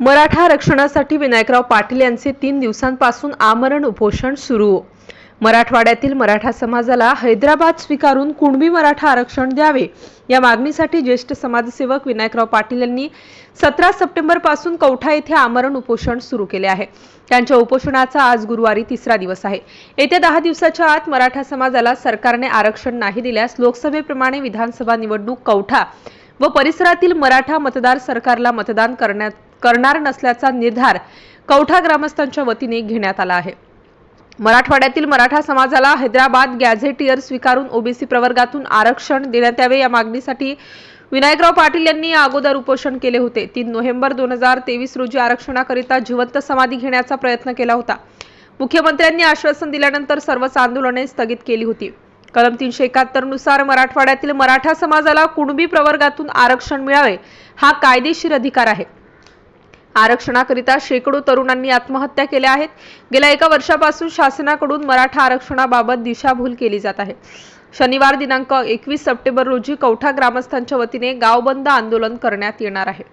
मराठा आरक्षणासाठी विनायकराव पाटील यांचे तीन दिवसांपासून आमरण उपोषण सुरू. मराठवाड्यातील मराठा समाजाला हैदराबाद स्वीकारून कुणबी मराठा आरक्षण द्यावे या मागणीसाठी ज्येष्ठ समाजसेवक विनायकराव पाटील यांनी सतरा सप्टेंबरपासून कौठा येथे आमरण उपोषण सुरू केले आहे. त्यांच्या उपोषणाचा आज गुरुवारी तिसरा दिवस आहे. येत्या दहा दिवसाच्या आत मराठा समाजाला सरकारने आरक्षण नाही दिल्यास लोकसभेप्रमाणे विधानसभा निवडणूक कौठा व परिसरातील मराठा मतदार सरकारला मतदान करण्यात करणार नसल्याचा निर्धार कौठा ग्रामस्थांच्या वतीने घेण्यात आला आहे. मराठवाड्यातील मराठा समाजाला हैदराबाद गॅझेटियर स्वीकारून ओबीसी प्रवर्गातून आरक्षण देण्यात यावे या मागणीसाठी विनायकराव पाटील यांनी या अगोदर उपोषण केले होते. तीन नोव्हेंबर दोन हजार तेवीस रोजी आरक्षणाकरिता जिवंत समाधी घेण्याचा प्रयत्न केला होता. मुख्यमंत्र्यांनी आश्वासन दिल्यानंतर सर्वच आंदोलने स्थगित केली होती. कलम तीनशे एकाहत्तरनुसार मराठवाड्यातील मराठा समाजाला कुणबी प्रवर्गातून आरक्षण मिळावे हा कायदेशीर अधिकार आहे. आरक्षणाकरिता शेकडो तरुणांनी आत्महत्या केल्या आहेत. गेल्या एका वर्षापासून शासनाकडून मराठा आरक्षणाबाबत दिशाभूल केली जात आहे. शनिवार दिनांक एकवीस सप्टेंबर रोजी कौठा ग्रामस्थांच्या वतीने गावबंद आंदोलन करण्यात येणार आहे.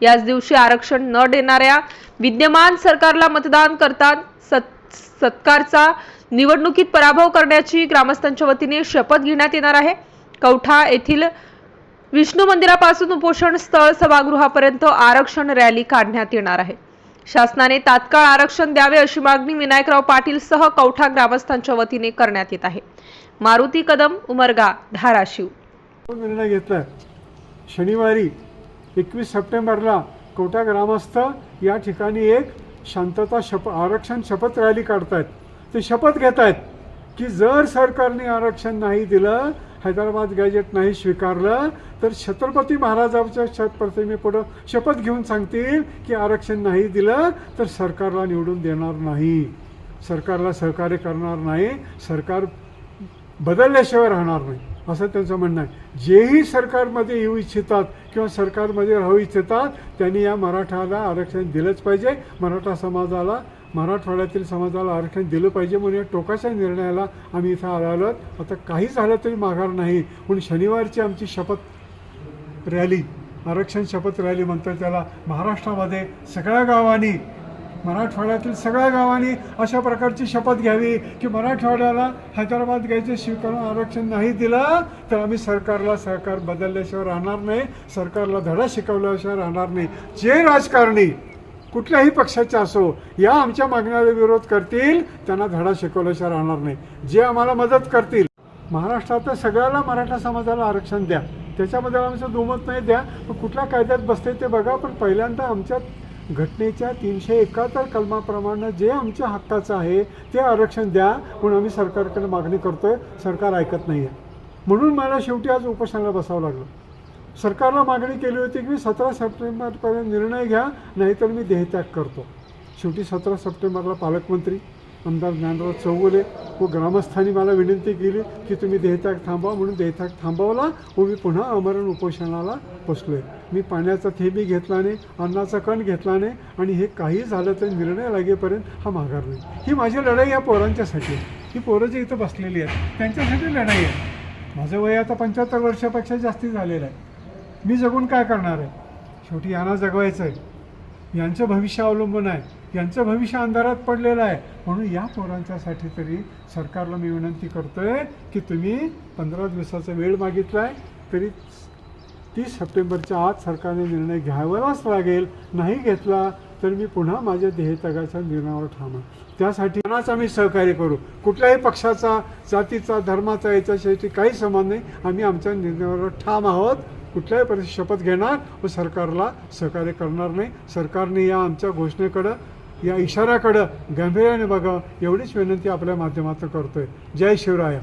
याच दिवशी आरक्षण न देणाऱ्या विद्यमान सरकारला मतदान करतात सत सत्कारचा निवडणुकीत पराभव करण्याची ग्रामस्थांच्या वतीने शपथ घेण्यात येणार आहे. कौठा येथील विष्णू मंदिरापासून उपोषण स्थळ सभागृहापर्यंत आरक्षण रॅली काढण्यात येणार आहे. शासनाने तात्काळ आरक्षण द्यावे अशी मागणी विनायकराव पाटील सह कौठा ग्रामस्थांच्या वतीने करण्यात येत आहे. मारुती कदम उमरगा धाराशिव. निर्णय घेतला शनिवारी एकवीस सप्टेंबरला कोटा ग्रामस्थ या ठिकाणी एक शांतता शप आरक्षण शपथ रॅली काढतायत. ते शपथ घेत आहेत की जर सरकारने आरक्षण नाही दिलं हैदराबाद गॅजेट नाही स्वीकारलं तर छत्रपती महाराजांच्या छ- प्रतिमेपुढं शपथ घेऊन सांगतील की आरक्षण नाही दिलं तर सरकारला निवडून देणार नाही. सरकारला सहकार्य करणार नाही सरकार बदलल्याशिवाय राहणार नाही असं त्यांचं म्हणणं आहे. जेही सरकारमध्ये येऊ इच्छितात किंवा सरकारमध्ये राहू इच्छितात त्यांनी या मराठाला आरक्षण दिलंच पाहिजे मराठा समाजाला मराठवाड्यातील समाजाला आरक्षण दिलं पाहिजे म्हणून या टोकाच्या निर्णयाला आम्ही इथं आलो आता काही झालं तरी माघार नाही. म्हणून शनिवारची आमची शपथ रॅली आरक्षण शपथ रॅली म्हणतो त्याला महाराष्ट्रामध्ये सगळ्या गावांनी मराठवाड्यातील सगळ्या गावांनी अशा प्रकारची शपथ घ्यावी की मराठवाड्याला हैदराबाद घ्यायचे स्वीकारून आरक्षण नाही दिलं तर आम्ही सरकारला सरकार बदलल्याशिवाय राहणार नाही सरकारला धडा शिकवल्याशिवाय राहणार नाही. जे राजकारणी कुठल्याही पक्षाचे असो या आमच्या मागण्याला विरोध करतील त्यांना धडा शिकवल्याशिवाय राहणार नाही. जे आम्हाला मदत करतील. महाराष्ट्रात सगळ्याला मराठा समाजाला आरक्षण द्या. त्याच्यामध्ये आमचं दुमत नाही द्या. पण कुठल्या कायद्यात बसते ते बघा. पण पहिल्यांदा आमच्या घटनेच्या तीनशे एकाहत्तर कलमाप्रमाणे जे आमच्या हक्काचं आहे ते आरक्षण द्या. म्हणून आम्ही सरकारकडे मागणी करतोय. सरकार ऐकत नाही आहे म्हणून मला शेवटी आज उपोषणाला बसावं लागलं. सरकारला मागणी केली होती की सतरा सप्टेंबरपर्यंत निर्णय घ्या नाहीतर मी देहत्याग करतो. शेवटी सतरा सप्टेंबरला पालकमंत्री आमदार ज्ञानराव चौगुले व ग्रामस्थांनी मला विनंती केली की तुम्ही देहत्याग थांबवा म्हणून देहत्याग थांबवला व मी पुन्हा आमरण उपोषणाला बसलो आहे मी पाण्याचा थेंबी घेतला नाही अन्नाचा कण घेतला नाही आणि हे काही झालं तरी निर्णय लागेपर्यंत हा माघार नाही. ही माझी लढाई या पोरांच्यासाठी ही पोरं जी इथं बसलेली आहेत त्यांच्यासाठी लढाई आहे. माझं वय आता पंच्याहत्तर वर्षापेक्षा जास्ती झालेलं आहे. मी जगून काय करणार आहे? शेवटी यांना जगवायचं आहे यांचं भविष्य अवलंबून आहे. यांचं भविष्य अंधारात पडलेलं आहे. म्हणून या पोरांच्यासाठी तरी सरकारला मी विनंती करतो आहे की तुम्ही पंधरा दिवसाचा वेळ मागितला आहे तरी तीस सप्टेंबरच्या आत सरकारने निर्णय घ्यावाच लागेल नाही घेतला तर मी पुन्हा माझ्या ध्येयतगाच्या निर्णयावर ठाम त्यासाठी त्यांनाच आम्ही सहकार्य करू. कुठल्याही पक्षाचा जातीचा धर्माचा याच्यासाठी काही संबंध नाही. आम्ही आमच्या निर्णयावर ठाम आहोत. कुठल्याही परिस्थितीत शपथ घेणार व सरकारला सहकार्य करणार नाही. सरकारने या आमच्या घोषणेकडं या इशाऱ्याकडं गांभीर्याने बघावं एवढीच विनंती आपल्या माध्यमातून करतोय. जय शिवराया.